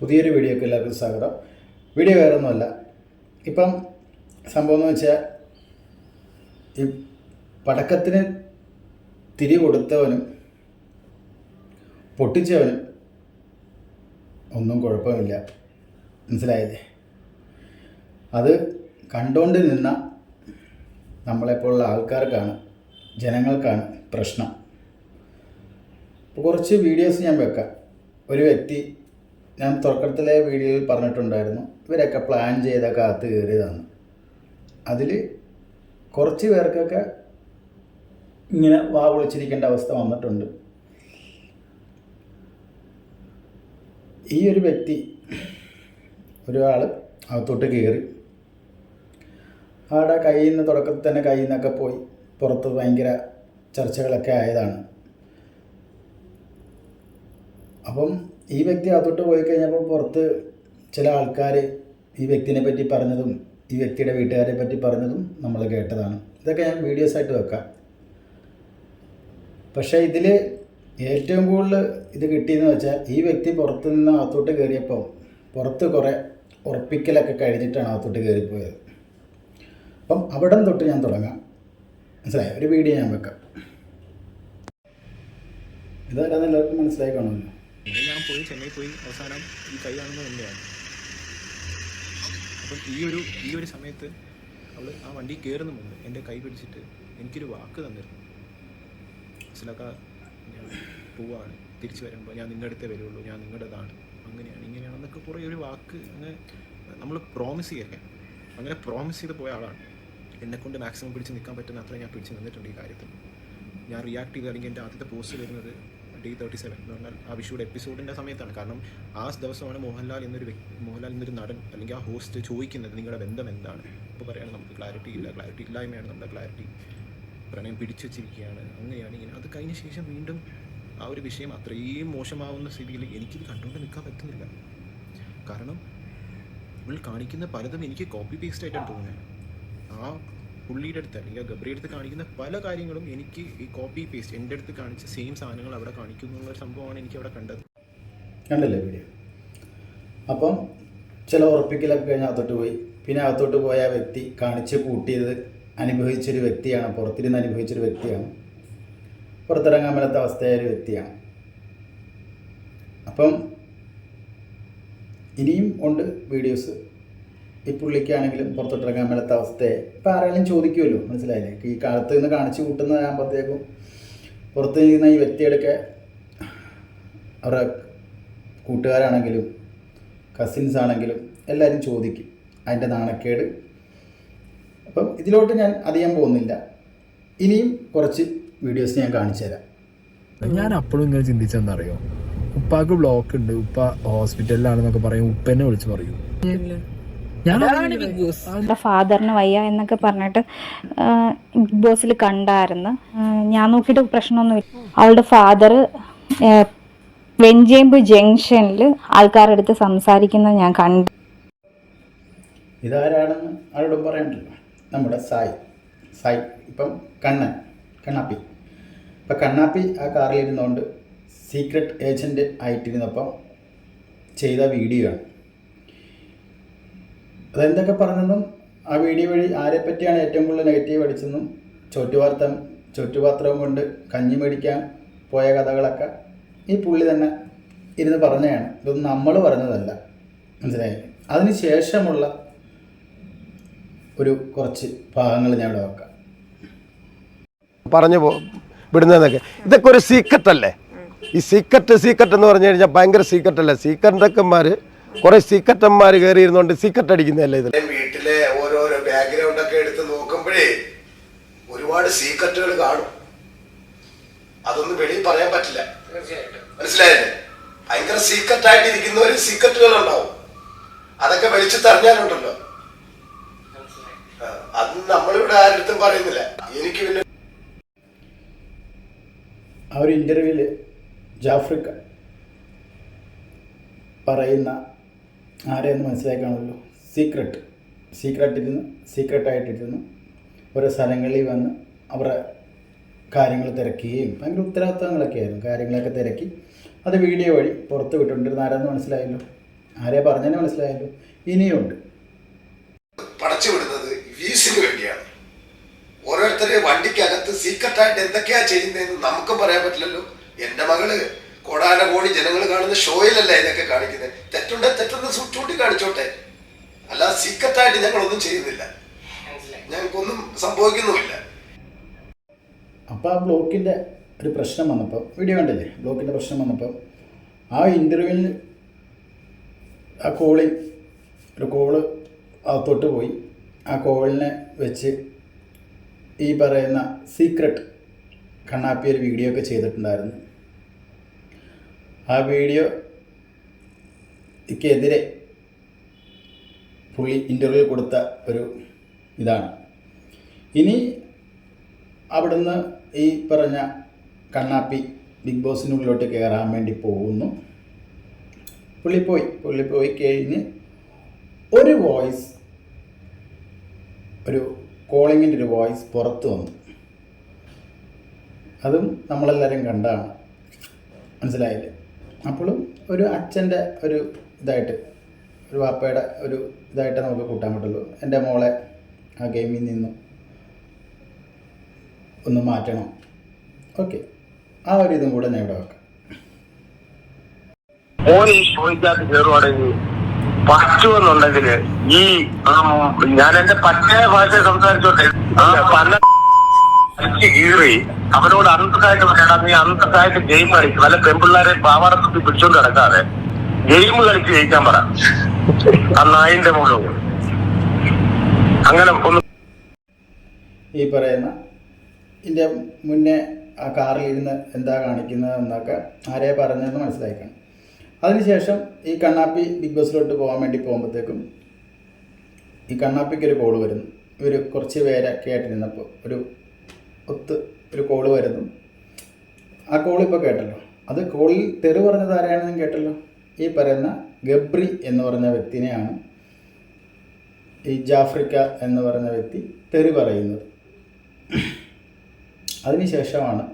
പുതിയൊരു വീഡിയോക്ക് എല്ലാവർക്കും സ്വാഗതം. വീഡിയോ വേറെ ഒന്നുമല്ല ഇപ്പം സംഭവം എന്ന് വെച്ചാൽ ഈ പടക്കത്തിന് തിരി കൊടുത്തവനും പൊട്ടിച്ചവനും ഒന്നും കുഴപ്പമില്ല. മനസ്സിലായില്ലേ? അത് കണ്ടുകൊണ്ട് നിന്ന നമ്മളെപ്പോലുള്ള ആൾക്കാർക്കാണ് ജനങ്ങൾക്കാണ് പ്രശ്നം. കുറച്ച് വീഡിയോസ് ഞാൻ വെക്കാം. ഒരു വ്യക്തി ഞാൻ തുടക്കത്തിലെ വീഡിയോയിൽ പറഞ്ഞിട്ടുണ്ടായിരുന്നു. ഇവരൊക്കെ പ്ലാൻ ചെയ്ത അകത്ത് കയറിയതാണ്. അതിൽ കുറച്ച് പേർക്കൊക്കെ ഇങ്ങനെ വാ പൊളിച്ചിരിക്കേണ്ട അവസ്ഥ വന്നിട്ടുണ്ട്. ഈ ഒരു വ്യക്തി ഒരാൾ അകത്തോട്ട് കയറി ആടെ കയ്യിൽ നിന്ന് തുടക്കത്തിൽ തന്നെ കയ്യിൽ നിന്നൊക്കെ പോയി. പുറത്ത് ഭയങ്കര ചർച്ചകളൊക്കെ ആയതാണ്. അപ്പം ഈ വ്യക്തി അകത്തോട്ട് പോയി കഴിഞ്ഞപ്പോൾ പുറത്ത് ചില ആൾക്കാർ ഈ വ്യക്തിനെ പറ്റി പറഞ്ഞതും ഈ വ്യക്തിയുടെ വീട്ടുകാരെ പറ്റി പറഞ്ഞതും നമ്മൾ കേട്ടതാണ്. ഇതൊക്കെ ഞാൻ വീഡിയോസ് ആയിട്ട് വെക്കാം. പക്ഷേ ഇതിൽ ഏറ്റവും കൂടുതൽ ഇത് കിട്ടിയെന്ന് വെച്ചാൽ ഈ വ്യക്തി പുറത്ത് നിന്ന് അകത്തോട്ട് കയറിയപ്പോൾ പുറത്ത് കുറേ ഉറപ്പിക്കലൊക്കെ കഴിഞ്ഞിട്ടാണ് അകത്തോട്ട് കയറിപ്പോയത്. അപ്പം അവിടം തൊട്ട് ഞാൻ തുടങ്ങാം. മനസ്സിലായി? ഒരു വീഡിയോ ഞാൻ വെക്കാം. ഇതാരാന്ന് എല്ലാവർക്കും മനസ്സിലായി കാണുമല്ലോ? പിന്നെ ഞാൻ പോയി ചെന്നൈ പോയി അവസാനം ഈ കൈ കാണുന്നത് തന്നെയാണ് അപ്പം ഈ ഒരു ഈ ഒരു സമയത്ത് അവൾ ആ വണ്ടി കയറുന്ന മുമ്പ് എന്റെ കൈ പിടിച്ചിട്ട് എനിക്കൊരു വാക്ക് തന്നിരുന്നു. മനസ്സിലാക്ക? ഞാൻ പോവാണ് തിരിച്ചു വരുമ്പോൾ ഞാൻ നിങ്ങളുടെ അടുത്തേ വരുള്ളൂ ഞാൻ നിങ്ങളുടേതാണ്. അങ്ങനെയാണ് ഇങ്ങനെയാണെന്നൊക്കെ കുറേ ഒരു വാക്ക് അങ്ങനെ നമ്മൾ പ്രോമിസ് ചെയ്യല്ലേ? അങ്ങനെ പ്രോമിസ് ചെയ്ത് പോയ ആളാണ്. എന്നെക്കൊണ്ട് മാക്സിമം പിടിച്ച് നിൽക്കാൻ പറ്റുന്ന അത്ര ഞാൻ പിടിച്ച് നിന്നിട്ടുണ്ട് ഈ കാര്യത്തിൽ. ഞാൻ റിയാക്ട് ചെയ്ത് അല്ലെങ്കിൽ എന്റെ ആദ്യത്തെ പോസ്റ്റ് വരുന്നത് ഡേ തേർട്ടി സെവൻ എന്ന് പറഞ്ഞാൽ ആ വിഷുയുടെ എപ്പിസോഡിന്റെ സമയത്താണ്. കാരണം ആ ദിവസമാണ് മോഹൻലാൽ എന്നൊരു വ്യക്തി മോഹൻലാൽ എന്നൊരു നടൻ അല്ലെങ്കിൽ ആ ഹോസ്റ്റ് ചോദിക്കുന്നത് നിങ്ങളുടെ ബന്ധം എന്താണ്? ഇപ്പോൾ പറയുകയാണ് നമുക്ക് ക്ലാരിറ്റി ഇല്ല ക്ലാരിറ്റി ഇല്ലായ്മയാണ് നമ്മുടെ ക്ലാരിറ്റി പ്രണയം പിടിച്ചു വച്ചിരിക്കുകയാണ് അങ്ങനെയാണ് ഇങ്ങനെ. അത് കഴിഞ്ഞ ശേഷം വീണ്ടും ആ ഒരു വിഷയം അത്രയും മോശമാവുന്ന സ്ഥിതിയിൽ എനിക്കിത് കണ്ടുകൊണ്ട് നിൽക്കാൻ പറ്റുന്നില്ല. കാരണം ഇവൾ കാണിക്കുന്ന പലതും എനിക്ക് കോപ്പി പേസ്റ്റ് ആയിട്ടാണ് തോന്നുന്നത്. ആ പുള്ളിയുടെ അടുത്ത് അല്ലെങ്കിൽ ഗബ്രിയുടെ അടുത്ത് കാണിക്കുന്ന പല കാര്യങ്ങളും എനിക്ക് ഈ കോപ്പി പേസ്റ്റ് എന്റെ അടുത്ത് കാണിച്ച സെയിം സാധനങ്ങൾ അവിടെ കാണിക്കുന്നു എന്നുള്ള സംഭവമാണ് എനിക്ക് അവിടെ കണ്ടത്. കണ്ടല്ലേ വീഡിയോ അപ്പം ചില ഉറപ്പിക്കലൊക്കെ കഴിഞ്ഞ് അകത്തോട്ട് പോയി. പിന്നെ അകത്തോട്ട് പോയ വ്യക്തി കാണിച്ച് കൂട്ടിയത് അനുഭവിച്ചൊരു വ്യക്തിയാണ് പുറത്തിരുന്ന് അനുഭവിച്ചൊരു വ്യക്തിയാണ്. പുറത്തിറങ്ങാൻ മേലാത്ത അവസ്ഥയായ ഒരു വ്യക്തിയാണ്. അപ്പം ഇനിയും ഉണ്ട് വീഡിയോസ് ഈ പുള്ളിക്കാണെങ്കിലും പുറത്തോട്ടിറങ്ങാൻ മേലാത്ത അവസ്ഥയെ ഇപ്പം ആരെങ്കിലും ചോദിക്കുമല്ലോ മനസ്സിലായില്ലേ? ഈ കാലത്ത് നിന്ന് കാണിച്ചു കൂട്ടുന്നതാകുമ്പോഴത്തേക്കും പുറത്ത് നിൽക്കുന്ന ഈ വ്യക്തികളൊക്കെ അവരുടെ കൂട്ടുകാരാണെങ്കിലും കസിൻസ് ആണെങ്കിലും എല്ലാവരും ചോദിക്കും അതിന്റെ നാണക്കേട്? അപ്പം ഇതിലോട്ട് ഞാൻ അധികം പോകുന്നില്ല. ഇനിയും കുറച്ച് വീഡിയോസ് ഞാൻ കാണിച്ചു തരാം. ഞാൻ അപ്പോഴും ഇങ്ങനെ ചിന്തിച്ചെന്നറിയോ ഉപ്പാക്ക് ബ്ലോക്ക് ഉണ്ട്. ഉപ്പ ഹോസ്പിറ്റലിലാണെന്നൊക്കെ പറയും. ഉപ്പനെ വിളിച്ച് പറയും. അവളുടെ ഫാദറിന് വയ്യ എന്നൊക്കെ പറഞ്ഞിട്ട് ബിഗ് ബോസിൽ കണ്ടായിരുന്നു. ഞാൻ നോക്കിയിട്ട് പ്രശ്നമൊന്നുമില്ല അവളുടെ ഫാദർ വെഞ്ചേമ്പ് ജംഗ്ഷനിൽ ആൾക്കാരുടെ അടുത്ത് സംസാരിക്കുന്നത് ഞാൻ കണ്ടു. ഇതാരാണെന്ന് ആരോടും പറയണ്ടല്ലോ. നമ്മുടെ സായി. സായി ഇപ്പം കണ്ണൻ കണ്ണാപ്പി. ഇപ്പം കണ്ണാപ്പി ആ കാറിലിരുന്നുകൊണ്ട് സീക്രട്ട് ഏജന്റ് ആയിട്ടിരുന്നപ്പം ചെയ്ത വീഡിയോ ആണ്. അതെന്തൊക്കെ പറഞ്ഞെന്നും ആ വീഡിയോ വഴി ആരെ പറ്റിയാണ് ഏറ്റവും കൂടുതൽ നെഗറ്റീവ് അടിച്ചെന്നും ചുറ്റുപാർത്തം ചുറ്റുപാത്രവും കൊണ്ട് കഞ്ഞി മേടിക്കാൻ പോയ കഥകളൊക്കെ ഈ പുള്ളി തന്നെ ഇരുന്ന് പറഞ്ഞതാണ്. ഇതൊന്നും നമ്മൾ പറഞ്ഞതല്ല. മനസ്സിലായി? അതിന് ശേഷമുള്ള ഒരു കുറച്ച് ഭാഗങ്ങൾ ഞാൻ ഇവിടെ വെക്കാം. പറഞ്ഞു വിടുന്നതൊക്കെ. ഇതൊക്കെ ഒരു സീക്രട്ട് അല്ലേ? ഈ സീക്രട്ട് സീക്രട്ട് എന്ന് പറഞ്ഞു കഴിഞ്ഞാൽ ഭയങ്കര സീക്രട്ട് അല്ലേ? സീക്രട്ടക്കന്മാർ കുറെ സീക്രട്ടന്മാർ കയറി ഇരുന്നോണ്ട് സീക്രട്ട് അടിക്കുന്നതല്ലേ ഇതിൽ വീട്ടിലെ ഓരോരോ ബാക്ക്ഗ്രൗണ്ട് ഒക്കെ എടുത്ത് നോക്കുമ്പോഴേ ഒരുപാട് സീക്രട്ടുകൾ കാണും. അതൊന്നും വെളിയിൽ പറയാൻ പറ്റില്ല. മനസ്സിലായില്ലേ? ഭയങ്കര ഇരിക്കുന്ന ഒരു സീക്രട്ടുകൾ ഉണ്ടാവും. അതൊക്കെ വെളിച്ചു തറിഞ്ഞാലുണ്ടല്ലോ ആ, അത് നമ്മളിവിടെ ആരുടെ പറയുന്നില്ല. എനിക്ക് പിന്നെ ആ ഒരു ഇന്റർവ്യൂവിൽ ജാഫ്രിക്ക പറയുന്ന ആരെയെന്ന് മനസ്സിലാക്കാണല്ലോ? സീക്രട്ട് സീക്രട്ടിരുന്ന് സീക്രട്ടായിട്ടിരുന്ന് ഓരോ സ്ഥലങ്ങളിൽ വന്ന് അവരുടെ കാര്യങ്ങൾ തിരക്കുകയും ഭയങ്കര ഉത്തരവാദിത്തങ്ങളൊക്കെ ആയിരുന്നു. കാര്യങ്ങളൊക്കെ തിരക്കി. അത് വീഡിയോ വഴി പുറത്ത് വിട്ടുകൊണ്ടിരുന്ന ആരാന്ന് മനസ്സിലായല്ലോ? ആരെയാ പറഞ്ഞതിന് മനസ്സിലായല്ലോ? ഇനിയുണ്ട്. പടച്ചു വിടുന്നത് വീസിന് വേണ്ടിയാണ്. ഓരോരുത്തരെ വണ്ടിക്കകത്ത് സീക്രട്ടായിട്ട് എന്തൊക്കെയാ ചെയ്യുന്നതെന്ന് നമുക്കും പറയാൻ പറ്റില്ലല്ലോ. എന്റെ മകൾ കോടാന കോടി ജനങ്ങൾ കാണുന്ന ഷോയിലല്ല ഇതൊക്കെ കാണിക്കുന്നത്. തെറ്റുണ്ടെ തെറ്റെന്ന് ചൂണ്ടി കാണിച്ചോട്ടെ അല്ല സീക്രട്ടായിട്ട് ഞങ്ങളൊന്നും ചെയ്യുന്നില്ല. ഞങ്ങൾക്കൊന്നും സംഭവിക്കുന്നുമില്ല. അപ്പോൾ ആ ബ്ലോക്കിന്റെ ഒരു പ്രശ്നം വന്നപ്പോൾ വീഡിയോ കണ്ടില്ലേ? ബ്ലോക്കിന്റെ പ്രശ്നം വന്നപ്പോൾ ആ ഇന്റർവ്യൂവിൽ ആ കോളിൽ ഒരു കോൾ അകത്തോട്ട് പോയി. ആ കോളിനെ വെച്ച് ഈ പറയുന്ന സീക്രട്ട് കണ്ണാപ്പി ഒരു വീഡിയോ ഒക്കെ ചെയ്തിട്ടുണ്ടായിരുന്നു. ആ വീഡിയോക്കെതിരെ പുള്ളി ഇന്റർവ്യൂ കൊടുത്ത ഒരു ഇതാണ്. ഇനി അവിടുന്ന് ഈ പറഞ്ഞ കണ്ണാപ്പി ബിഗ് ബോസിനുള്ളിലോട്ട് കയറാൻ വേണ്ടി പോകുന്നു. പുള്ളി പോയി പുള്ളി പോയി കഴിഞ്ഞ് ഒരു വോയിസ് ഒരു കോളിങ്ങിന്റെ ഒരു വോയിസ് പുറത്ത് വന്നു. അതും നമ്മളെല്ലാവരും കണ്ടാണ്. മനസ്സിലായില്ലേ? അപ്പോഴും ഒരു അച്ഛന്റെ ഒരു ഇതായിട്ട് ഒരു വാപ്പയുടെ ഒരു ഇതായിട്ട് നമുക്ക് കൂട്ടാൻ പറ്റുള്ളൂ. എന്റെ മോളെ ആ ഗെയിമിൽ നിന്നും ഒന്ന് മാറ്റണം. ഓക്കെ. ആ ഒരു ഇതും കൂടെ ഞാൻ ഇവിടെ വെക്കാം. ഈ പറ്റുമെന്നുണ്ടെങ്കിൽ ഈ ഞാൻ എന്റെ പറ്റേ ഭാഷ സംസാരിച്ചോട്ടെ? പല അടിച്ച് കീറി. അവനോട് അന്തസ്സായിട്ട് പറയണം നീ അന്തസ്സായിട്ട് ഗെയിം കളിക്കും. വല്ല പെൺപിള്ളേരെ പാവാറത്തി പിടിച്ചോണ്ട് കിടക്കാതെ ഗെയിം കളിച്ച് ജയിക്കാൻ പറ. ആ നായിന്റെ മുകളിൽ അങ്ങനെ ഒന്ന് ഈ പറയുന്ന ഇതിന്റെ മുന്നേ ആ കാറിൽ ഇരുന്ന് എന്താ കാണിക്കുന്നത് എന്നൊക്കെ ആരെയാ പറഞ്ഞതെന്ന് മനസ്സിലാക്കണം അതിനുശേഷം ഈ കണ്ണാപ്പി ബിഗ് ബോസിലോട്ട് പോകാൻ വേണ്ടി പോകുമ്പോഴത്തേക്കും ഈ കണ്ണാപ്പിക്ക് ഒരു കോൾ വരുന്നു. ഇവർ കുറച്ച് പേരെ കേട്ടിരുന്നപ്പോൾ ഒരു ഒത്ത് ഒരു കോൾ വരുന്നു. ആ കോൾ ഇപ്പോൾ കേട്ടല്ലോ. അത് കോളിൽ തെറി പറഞ്ഞത് ആരാണെന്നും കേട്ടല്ലോ? ഈ പറയുന്ന ഗബ്രി എന്ന് പറഞ്ഞ വ്യക്തിനെയാണ് ഈ ജാഫ്രിക്ക എന്ന് പറഞ്ഞ വ്യക്തി തെറി പറയുന്നത്. അതിനുശേഷമാണ്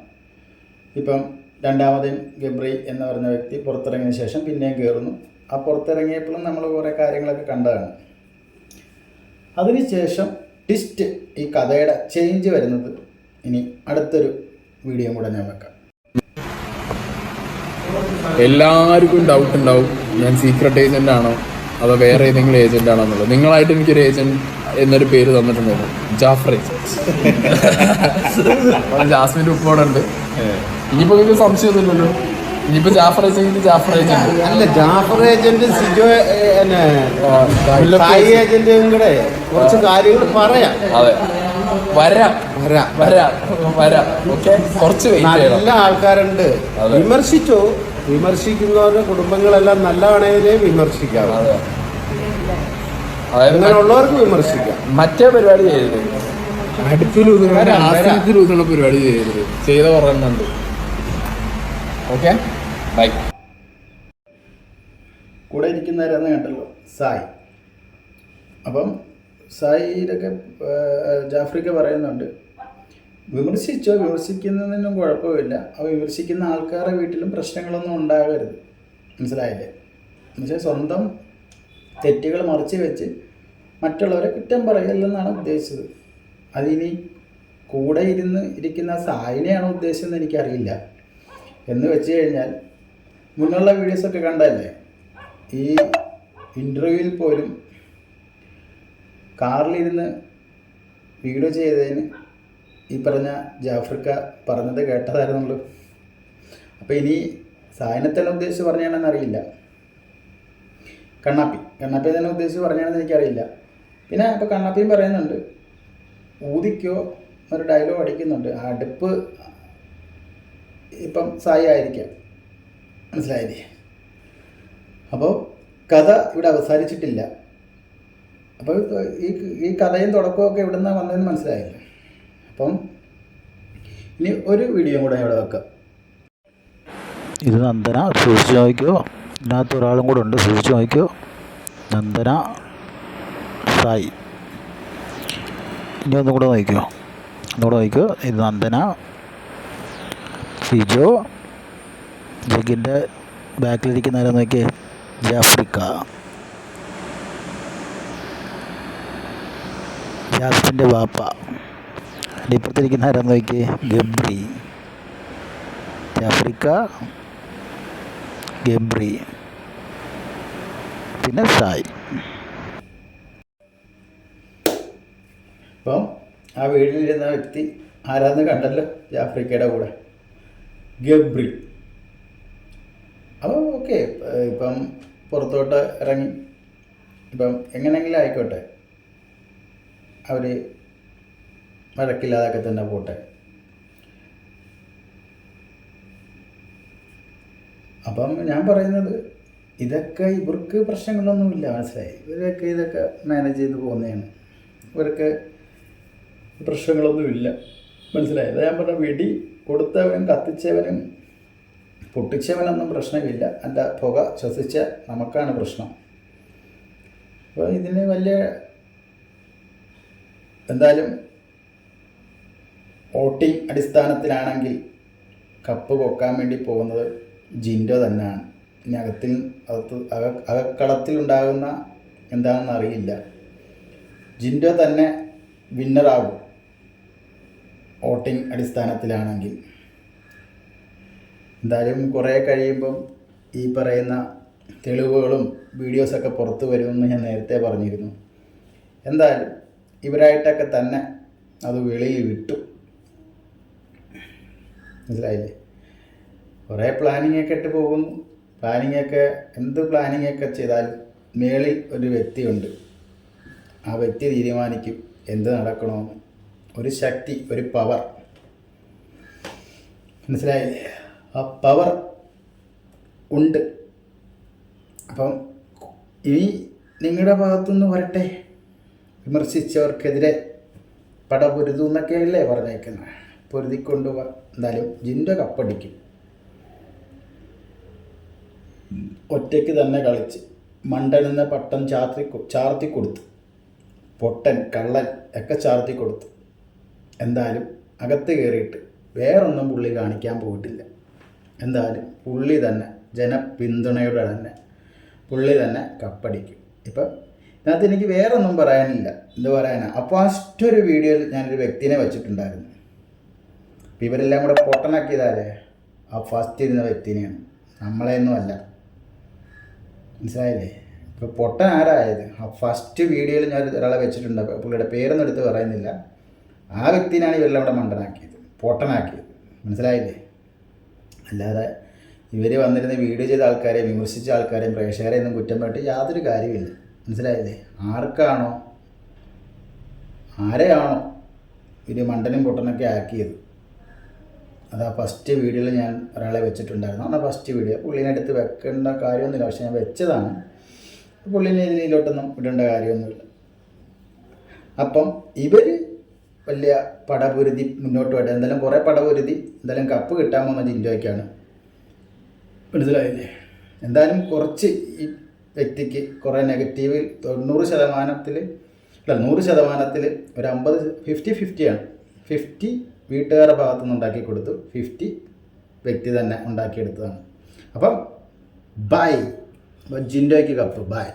ഇപ്പം രണ്ടാമതും ഗബ്രി എന്ന് പറഞ്ഞ വ്യക്തി പുറത്തിറങ്ങിയ ശേഷം പിന്നെയും കയറുന്നു ആ പുറത്തിറങ്ങിയപ്പോഴും നമ്മൾ കുറേ കാര്യങ്ങളൊക്കെ കണ്ടതാണ്. അതിനുശേഷം ടിസ്റ്റ് ഈ കഥയുടെ ചേഞ്ച് വരുന്നത് ഇനി അടുത്തൊരു വീഡിയോ കൂടെ ഞാൻ വെക്കാം. എല്ലാവർക്കും ഡൗട്ട് ഉണ്ടാവും. ഞാൻ സീക്രട്ട് ഏജന്റ് ആണോ? അതോ വേറെ ഏതെങ്കിലും ഏജന്റ് ആണോ എന്നുള്ളത്. നിങ്ങളായിട്ട് എനിക്കൊരു ഏജന്റ് എന്നൊരു പേര് തന്നിട്ടുണ്ടായിരുന്നു. ജാഫർ ഏജന്റ് ജാസ്മിന്റെ ഉപ്പോടുണ്ട് ഇനിയിപ്പോ നിങ്ങൾക്ക് സംശയമൊന്നുമില്ലല്ലോ. ഇനിയിപ്പോ ജാഫർ ഏജന്റ് ജാഫർ ഏജന്റ് അല്ല ജാഫർ ഏജന്റ് സിജോ ഏജന്റും കൂടെ കുറച്ച് കാര്യങ്ങൾ പറയാം. അതെ. വരാം. വരാം. വരാം. വരാം. ഓക്കെ? കുറച്ച് വെയിറ്റ് ചെയ്യണം. നല്ല ആൾക്കാരുണ്ട്. വിമർശിച്ചു. വിമർശിക്കുന്നവരുടെ കുടുംബങ്ങളെല്ലാം നല്ലതാണേലേ വിമർശിക്കാം അങ്ങനെയുള്ളവർക്ക് വിമർശിക്കാം. മറ്റേ പരിപാടി ആശ്രമത്തിൽ ഊതുന്ന പരിപാടി ചെയ്യരുത്. ചെയ്ത പറയുന്നുണ്ട് ഓക്കെ? ബൈ. കൂടെ ഇരിക്കുന്നവരെന്ന് കണ്ടല്ലോ. സായി. അപ്പം സായിയിലൊക്കെ ജാഫ്രിക്ക പറയുന്നുണ്ട്. വിമർശിച്ചോ വിമർശിക്കുന്നതിനും കുഴപ്പമില്ല. ആ വിമർശിക്കുന്ന ആൾക്കാരുടെ വീട്ടിലും പ്രശ്നങ്ങളൊന്നും ഉണ്ടാകരുത്. മനസ്സിലായില്ലേ? എന്നുവെച്ചാൽ സ്വന്തം തെറ്റുകൾ മറിച്ച് വെച്ച് മറ്റുള്ളവരെ കുറ്റം പറയല്ലെന്നാണ് ഉദ്ദേശിച്ചത്. അതിനി കൂടെ ഇരുന്ന് ഇരിക്കുന്ന സായിനെയാണ് ഉദ്ദേശിച്ചതെന്ന് എനിക്കറിയില്ല. എന്ന് വെച്ച് കഴിഞ്ഞാൽ മുന്നുള്ള വീഡിയോസൊക്കെ കണ്ടല്ലേ ഈ ഇന്റർവ്യൂവിൽ പോലും കാറിലിരുന്ന് വീഡിയോ ചെയ്തതിന് ഈ പറഞ്ഞ ജാഫ്രിക്ക പറഞ്ഞത് കേട്ടതായിരുന്നുള്ളൂ. അപ്പോൾ ഇനി സായനെ തന്നെ ഉദ്ദേശിച്ച് പറഞ്ഞാണെന്ന് അറിയില്ല. കണ്ണാപ്പി. കണ്ണാപ്പി തന്നെ ഉദ്ദേശിച്ച് പറഞ്ഞാണെന്ന് എനിക്കറിയില്ല. പിന്നെ അപ്പോൾ കണ്ണാപ്പിയും പറയുന്നുണ്ട്. ഊതിക്കോ ഒരു ഡയലോഗ് അടിക്കുന്നുണ്ട്. അടുപ്പ് ഇപ്പം സായി ആയിരിക്കാം. മനസ്സിലായില്ലേ? അപ്പോൾ കഥ ഇവിടെ അവസാനിച്ചിട്ടില്ല. അപ്പോൾ ഈ ഈ കഥയും തുടക്കമൊക്കെ ഇവിടെ നിന്നാണ് വന്നതെന്ന് മനസ്സിലായില്ല. അപ്പം ഇനി ഒരു വീഡിയോ കൂടെ ഇവിടെ വെക്കാം. ഇത് നന്ദന സൂക്ഷിച്ച് നോക്കിയോ ഇതിനകത്ത് ഒരാളും കൂടെ ഉണ്ട് സൂക്ഷിച്ച് നോക്കിയോ നന്ദന സായി. ഇനി ഒന്നും കൂടെ നോക്കിയോ ഒന്നുകൂടെ നോക്കിയോ ഇത് നന്ദന സിജോ ജഗിന്റെ ബാക്കിലിരിക്കുന്ന ആരാ നോക്കിയേ ജാഫ്രിക്ക. ജാസ്മിന്റെ വാപ്പ. അതിന്റെ ഇപ്പുറത്തിരിക്കുന്ന ആരാന്ന് നോക്കി ഗബ്രി. ജാഫ്രിക്ക ഗബ്രി. പിന്നെ സായ്. അപ്പം ആ വീട്ടിലിരുന്ന വ്യക്തി ആരാന്ന് കണ്ടല്ലോ? ജാഫ്രിക്കയുടെ കൂടെ. ഗബ്രി. അപ്പോൾ ഓക്കെ ഇപ്പം പുറത്തോട്ട് ഇറങ്ങി. ഇപ്പം എങ്ങനെയെങ്കിലും ആയിക്കോട്ടെ. അവർ വഴക്കില്ലാതൊക്കെ തന്നെ പോട്ടെ. അപ്പം ഞാൻ പറയുന്നത് ഇതൊക്കെ ഇവർക്ക് പ്രശ്നങ്ങളൊന്നുമില്ല മനസ്സിലായി? ഇവരൊക്കെ ഇതൊക്കെ മാനേജ് ചെയ്ത് പോകുന്നതാണ്. ഇവർക്ക് പ്രശ്നങ്ങളൊന്നുമില്ല മനസ്സിലായത് ഞാൻ പറഞ്ഞ വെടി കൊടുത്തവനും കത്തിച്ചവനും പൊട്ടിച്ചവനൊന്നും പ്രശ്നമില്ല. അല്ല പുക ശ്വസിച്ച നമുക്കാണ് പ്രശ്നം. അപ്പോൾ ഇതിന് വലിയ എന്തായാലും വോട്ടിംഗ് അടിസ്ഥാനത്തിലാണെങ്കിൽ കപ്പ് കൊക്കാൻ വേണ്ടി പോകുന്നത് ജിൻഡോ തന്നെയാണ്. ഇനി അകത്തിൽ അകത്ത് അക അകക്കളത്തിലുണ്ടാകുന്ന എന്താണെന്ന് അറിയില്ല. ജിൻഡോ തന്നെ വിന്നറാകും വോട്ടിംഗ് അടിസ്ഥാനത്തിലാണെങ്കിൽ. എന്തായാലും കുറേ കഴിയുമ്പം ഈ പറയുന്ന തെളിവുകളും വീഡിയോസൊക്കെ പുറത്തു വരുമെന്ന് ഞാൻ നേരത്തെ പറഞ്ഞിരുന്നു. എന്തായാലും ഇവരായിട്ടൊക്കെ തന്നെ അത് വെളിയിൽ വിട്ടു. മനസ്സിലായില്ലേ? കുറേ പ്ലാനിങ് ഒക്കെ ഇട്ട് പോകുന്നു. പ്ലാനിങ് ഒക്കെ എന്ത് പ്ലാനിങ് ഒക്കെ ചെയ്താലും മേളിൽ ഒരു വ്യക്തിയുണ്ട്. ആ വ്യക്തി തീരുമാനിക്കും എന്ത് നടക്കണമെന്ന്. ഒരു ശക്തി ഒരു പവർ. മനസ്സിലായില്ലേ? ആ പവർ ഉണ്ട്. അപ്പം ഇനി നിങ്ങളുടെ ഭാഗത്തുനിന്ന് വരട്ടെ. വിമർശിച്ചവർക്കെതിരെ പട പൊരുതു എന്നൊക്കെയല്ലേ പറഞ്ഞേക്കുന്നത്. പൊരുതിക്കൊണ്ട് എന്നാലും ജിന്റെ കപ്പടിക്കും. ഒറ്റയ്ക്ക് തന്നെ കളിച്ച് മണ്ടനെന്ന പട്ടം ചാർത്തി ചാർത്തി കൊടുത്തു പൊട്ടൻ കള്ളൻ ഒക്കെ ചാർത്തി കൊടുത്തു എന്തായാലും അകത്ത് കയറിയിട്ട് വേറൊന്നും പുള്ളി കാണിക്കാൻ പോയിട്ടില്ല. എന്തായാലും പുള്ളി തന്നെ ജനപിന്തുണയുടെ തന്നെ പുള്ളി തന്നെ കപ്പടിക്കും. ഇപ്പം ഇതിനകത്ത് എനിക്ക് വേറൊന്നും പറയാനില്ല. എന്ത് പറയാനാ? അപ്പോൾ ഫസ്റ്റ് ഒരു വീഡിയോയിൽ ഞാനൊരു വ്യക്തിനെ വെച്ചിട്ടുണ്ടായിരുന്നു. അപ്പം ഇവരെല്ലാം കൂടെ പൊട്ടനാക്കിയതാലേ ആ ഫസ്റ്റ് ഇരുന്ന വ്യക്തിനെയാണ്. നമ്മളെയൊന്നും അല്ല. മനസ്സിലായില്ലേ? ഇപ്പോൾ പൊട്ടൻ ആരായത്? ആ ഫസ്റ്റ് വീഡിയോയിൽ ഞാൻ ഒരാളെ വെച്ചിട്ടുണ്ട്. അപ്പോൾ പുള്ളിയുടെ പേരൊന്നും എടുത്ത് പറയുന്നില്ല. ആ വ്യക്തിനാണ് ഇവരെല്ലാം കൂടെ മണ്ടനാക്കിയത്. പൊട്ടനാക്കിയത്. മനസ്സിലായില്ലേ? അല്ലാതെ ഇവർ വന്നിരുന്ന വീഡിയോ ചെയ്ത ആൾക്കാരെ വിമർശിച്ച ആൾക്കാരെയും പ്രേക്ഷകരെയൊന്നും കുറ്റം പറഞ്ഞിട്ട് യാതൊരു കാര്യമില്ല മനസ്സിലായില്ലേ? ആർക്കാണോ ആരെയാണോ ഇത് മണ്ടനും പൊട്ടനൊക്കെ ആക്കിയത്? അത് ആ ഫസ്റ്റ് വീഡിയോയിൽ ഞാൻ ഒരാളെ വെച്ചിട്ടുണ്ടായിരുന്നു. അതാണ് ഫസ്റ്റ് വീഡിയോ പുള്ളിനെ അടുത്ത് വെക്കേണ്ട കാര്യമൊന്നുമില്ല. പക്ഷെ ഞാൻ വെച്ചതാണ്. പുള്ളിനെ ഇതിലോട്ടൊന്നും ഇടേണ്ട കാര്യമൊന്നുമില്ല. അപ്പം ഇവർ വലിയ പടപൊരുതി മുന്നോട്ട് പോയിട്ട് എന്തായാലും കുറേ പടപൊരുതി എന്തായാലും കപ്പ് കിട്ടാൻ പോകുന്ന ജിൻഡോയ്ക്കാണ്. മനസ്സിലായില്ലേ? എന്തായാലും കുറച്ച് ഈ വ്യക്തിക്ക് കുറേ നെഗറ്റീവ് തൊണ്ണൂറ് ശതമാനത്തിൽ അല്ല നൂറ് ശതമാനത്തിൽ ഒരു അമ്പത് ഫിഫ്റ്റി ഫിഫ്റ്റിയാണ് ഫിഫ്റ്റി വീട്ടുകാരുടെ ഭാഗത്തു നിന്ന് ഉണ്ടാക്കി കൊടുത്തു. ഫിഫ്റ്റി വ്യക്തി തന്നെ ഉണ്ടാക്കിയെടുത്തതാണ് അപ്പം ബൈ ജിൻഡോയ്ക്ക് കപ്പ് ബൈ